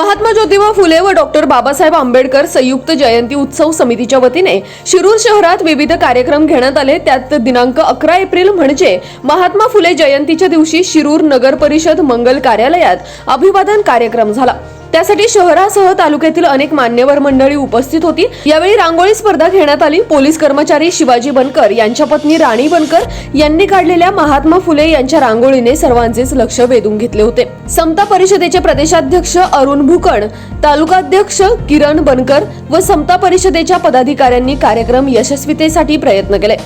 महात्मा ज्योतिबा फुले व डॉक्टर बाबासाहेब आंबेडकर संयुक्त जयंती उत्सव समितीच्या वतीने शिरूर शहरात विविध कार्यक्रम घेण्यात आले. त्यात दिनांक अकरा एप्रिल म्हणजे महात्मा फुले जयंतीच्या दिवशी शिरूर नगर परिषद मंगल कार्यालयात अभिवादन कार्यक्रम झाला. त्यासाठी शहरासह तालुक्यातील अनेक मान्यवर मंडळी उपस्थित होती. यावेळी रांगोळी स्पर्धा घेण्यात आली. पोलीस कर्मचारी शिवाजी बनकर यांच्या पत्नी राणी बनकर यांनी काढलेल्या महात्मा फुले यांच्या रांगोळीने सर्वांचेच लक्ष वेधून घेतले होते. समता परिषदेचे प्रदेशाध्यक्ष अरुण भुकण तालुकाध्यक्ष किरण बनकर व समता परिषदेच्या पदाधिकाऱ्यांनी कार्यक्रम यशस्वीतेसाठी प्रयत्न केले.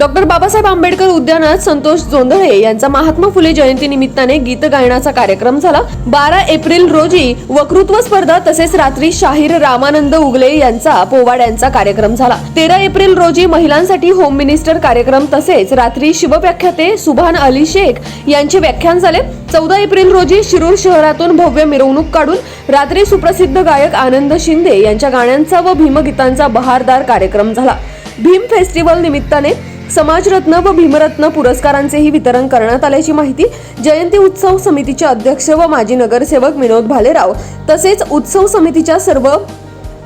डॉक्टर बाबासाहेब आंबेडकर उद्यानात संतोष जोंधळे यांचा महात्मा फुले जयंती निमित्ताने गीत गायनाचा कार्यक्रम झाला. बारा एप्रिल रोजी वक्तृत्व स्पर्धा तसेच रात्री शाहीर रामानंद उगले यांचा पोवाड्यांचा कार्यक्रम झाला. तेरा एप्रिल रोजी महिलांसाठी होम मिनिस्टर कार्यक्रम तसेच रात्री शिवव्याख्याते सुभान अली शेख यांचे व्याख्यान झाले. चौदा एप्रिल रोजी शिरूर शहरातून भव्य मिरवणूक काढून रात्री सुप्रसिद्ध गायक आनंद शिंदे यांच्या गाण्यांचा व भीमगीतांचा बहारदार कार्यक्रम झाला. भीम फेस्टिवल निमित्ताने समाजरत्न व भीमरत्न पुरस्कारांचेही वितरण करण्यात आल्याची माहिती जयंती उत्सव समितीचे अध्यक्ष व माजी नगरसेवक विनोद भालेराव तसेच उत्सव समितीच्या सर्व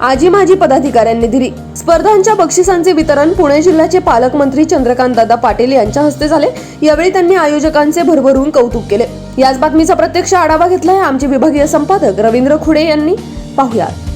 आजी माजी पदाधिकाऱ्यांनी दिली. स्पर्धांच्या बक्षिसांचे वितरण पुणे जिल्ह्याचे पालकमंत्री चंद्रकांत दादा पाटील यांच्या हस्ते झाले. यावेळी त्यांनी आयोजकांचे भरभरून कौतुक केले. याच बातमीचा प्रत्यक्ष आढावा घेतलाय आमचे विभागीय संपादक रवींद्र खुडे यांनी. पाहुयात.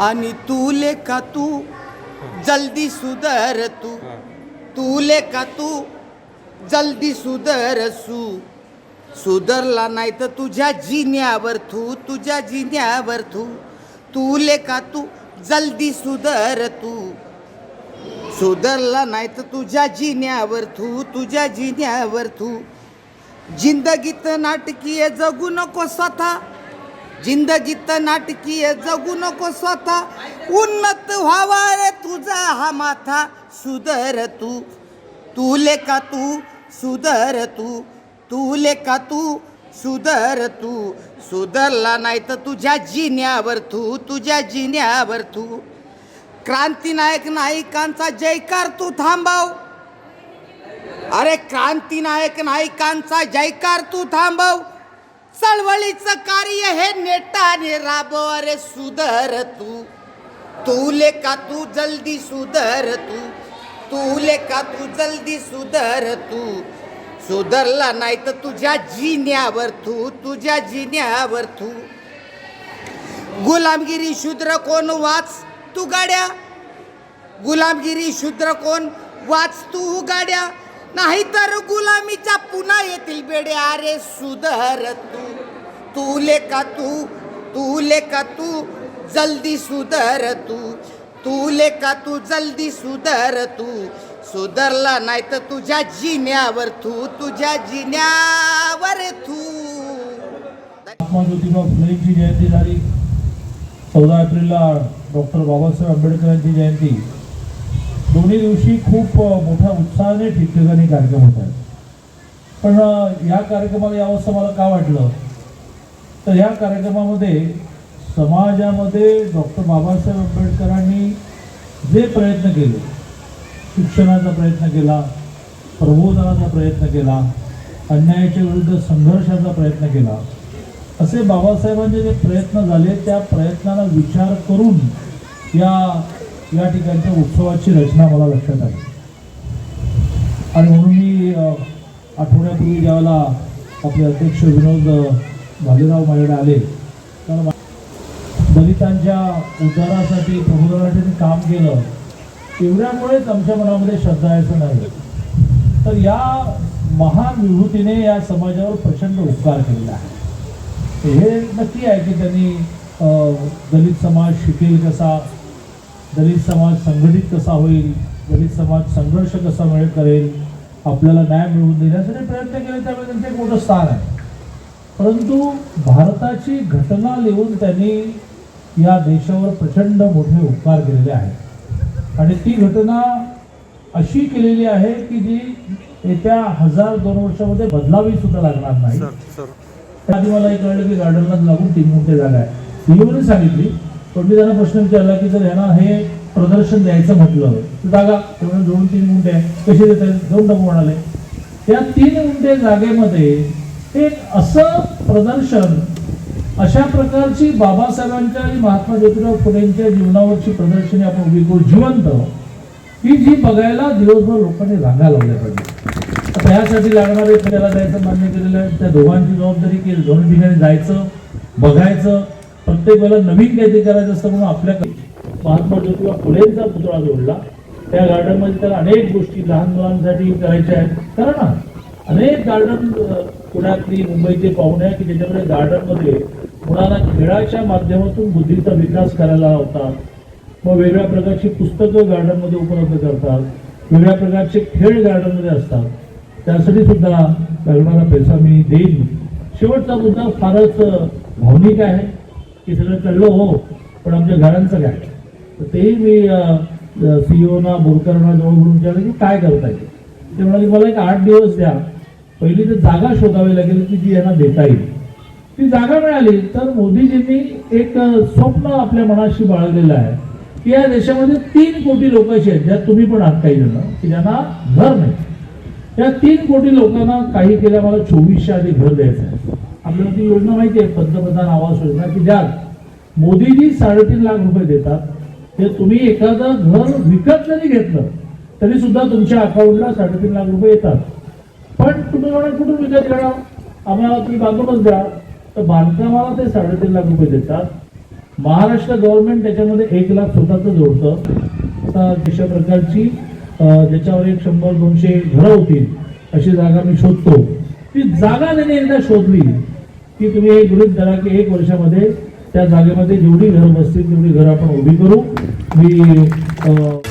आणि तू लेखा तू जल्दी सुधर तू. तू लेखा तू जल्दी सुधर सू. सुधरला नाही तर तुझ्या जिन्यावर तू तुझ्या जिन्यावर तू तू लेखा तू जल्दी सुधर तू. सुधरला नाही तर तुझ्या जिन्यावर तू तुझ्या जिन्यावर तू जिंदगीत नाटकीय जगू नको स्वतः. जिंदगीत नाटकीय जगू नको स्वतः. उन्नत व्हावा रे तुझा हा माथा. सुधर तू तू लेखा तू सुधर तू तू लेखा तू सुधर तू. सुधरला नाही तर तुझ्या जिन्यावर तू तुझ्या जिन्यावर तू. क्रांतीनायक नायिकांचा जयकार तू थांबव. अरे क्रांतीनायक नायिकांचा जयकार तू थांबव. चळवळीचं कार्य हे नेटाने राबव रे सुधर तू. तू लेखा तू जल्दी सुधर तू. तू लेखा तू जल्दी सुधर तू. सुधरला नाही तर तुझ्या जिन्यावर तू तुझ्या जिन्यावर तू. गुलामगिरी शूद्र कोण वाच तू गाड्या? गुलामगिरी शूद्र कोण वाच तू गाड्या? नाहीतर गुलामीच्या पुन्हा येतील बेडे अरे सुधर तू. तू लेका तू. तू लेका तू. जल्दी सुधर तू. तू लेका तू. जल्दी सुधर तू. सुधरला नाही तर तुझ्या जिन्यावर तू. तुझ्या जिन्यावर तू. महात्मा ज्योतिबा फुलेंची जयंती झाली. चौदा एप्रिलला डॉक्टर बाबासाहेब आंबेडकरांची जयंती. दोन्ही दिवशी खूप मोठ्या उत्साहाने ठिकठिकाणी कार्यक्रम होत आहेत. पण या कार्यक्रमाला यावं असं मला का वाटलं? तर या कार्यक्रमामध्ये समाजामध्ये डॉक्टर बाबासाहेब आंबेडकरांनी जे प्रयत्न केले शिक्षणाचा प्रयत्न केला प्रबोधनाचा प्रयत्न केला अन्यायाच्या विरुद्ध संघर्षाचा प्रयत्न केला असे बाबासाहेबांचे जे प्रयत्न झाले त्या प्रयत्नाला विचार करून या या ठिकाणच्या उत्सवाची रचना मला लक्षात आली. आणि म्हणून मी आठवड्यापूर्वी ज्यावेळेला आपले अध्यक्ष विनोद भालेराव माझ्याकडे आले तर दलितांच्या उद्धारासाठी प्रबोधनासाठी काम केलं एवढ्यामुळेच आमच्या मनामध्ये श्रद्धा यायचं नाही. तर या महान विभूतीने या समाजावर प्रचंड उपकार केलेला आहे. हे नक्की आहे की त्यांनी दलित समाज शिकेल कसा? दलित समाज संघटित कसा होईल दलित समाज संघर्ष कसा मिळ करेल आपल्याला न्याय मिळवून देईल यासाठी प्रयत्न केले त्यामुळे त्यांचं एक मोठं स्थान आहे. परंतु भारताची घटना लिहून त्यांनी या देशावर प्रचंड मोठे उपकार केलेले आहेत. आणि ती घटना अशी केलेली आहे की जी येत्या हजार दोन वर्षामध्ये बदलावी सुद्धा लागणार नाही. आधी मला एक कळलं की गार्डनला लागून तीन मोठे जागा आहे सीईओने सांगितली. पण मी त्यांना प्रश्न विचारला की जर यांना हे प्रदर्शन द्यायचं म्हटलं तर जागा तेवढं दोन तीन गुंठे कसे देत आहेत दोन टाकू म्हणाले. त्या तीन गुंठे जागेमध्ये एक असं प्रदर्शन अशा प्रकारची बाबासाहेबांच्या आणि महात्मा ज्योतिराव फुलेंच्या जीवनावरची प्रदर्शनी आपण उभी करू जिवंत की जी बघायला दिवसभर लोकांनी रांगा लावल्या पाहिजे आता यासाठी लागणारे त्याला जायचं मान्य केलेलं आहे. त्या दोघांची जबाबदारी की दोन ठिकाणी जायचं बघायचं प्रत्येक वेळेला नवीन काहीतरी करायचं असतं म्हणून आपल्याकडे महात्मा ज्योतिबा फुलेंचा पुतळा जोडला. त्या गार्डनमध्ये त्याला अनेक गोष्टी लहान मुलांसाठी करायच्या आहेत. करा ना. अनेक गार्डन पुण्यातली मुंबईचे पाहुणे आहे की ज्याच्याकडे गार्डनमध्ये मुलांना खेळाच्या माध्यमातून बुद्धीचा विकास करायला लावतात. मग वेगळ्या प्रकारची पुस्तकं गार्डनमध्ये उपलब्ध करतात. वेगळ्या प्रकारचे खेळ गार्डनमध्ये असतात. त्यासाठी सुद्धा लागणारा पैसा मी देईन. शेवटचा मुद्दा फारच भावनिक आहे. की सगळं कळलो हो पण आमच्या घरांचं काय? तर तेही मी सीओना बोरकरांना जवळ बोलून विचारलं की काय करता येईल ते म्हणाले मला एक आठ दिवस द्या. पहिली तर जागा शोधावी लागेल की जी यांना देता येईल. ती जागा मिळाली. तर मोदीजींनी एक स्वप्न आपल्या मनाशी बाळगलेलं आहे की या देशामध्ये तीन कोटी लोक अशी आहेत ज्यात तुम्ही पण आहात काही जण की ज्यांना घर नाही. या तीन कोटी लोकांना काही केल्या मला चोवीसशे आधी घर द्यायचं आहे. आपल्याला ती योजना माहिती आहे पंतप्रधान आवास योजना की द्या मोदीजी साडेतीन लाख रुपये देतात. ते तुम्ही एखादं घर विकत जरी घेतलं तरी सुद्धा तुमच्या अकाउंटला साडेतीन लाख रुपये येतात. पण तुम्ही म्हणा कुठून विकत घेणार? आम्हाला तुम्ही बांधूनच द्या. तर बांधकामाला ते साडेतीन लाख रुपये देतात. महाराष्ट्र गव्हर्नमेंट त्याच्यामध्ये एक लाख स्वतःच जोडतं. आता अशा प्रकारची ज्याच्यावर एक शंभर दोनशे घरं होतील अशी जागा मी शोधतो. ती जागा त्याने एकदा शोधली. की तुम्ही एक गृहित धरा की एक वर्षामध्ये त्या जागेमध्ये जेवढी घरं बसतील तेवढी घरं आपण उभी करू. मी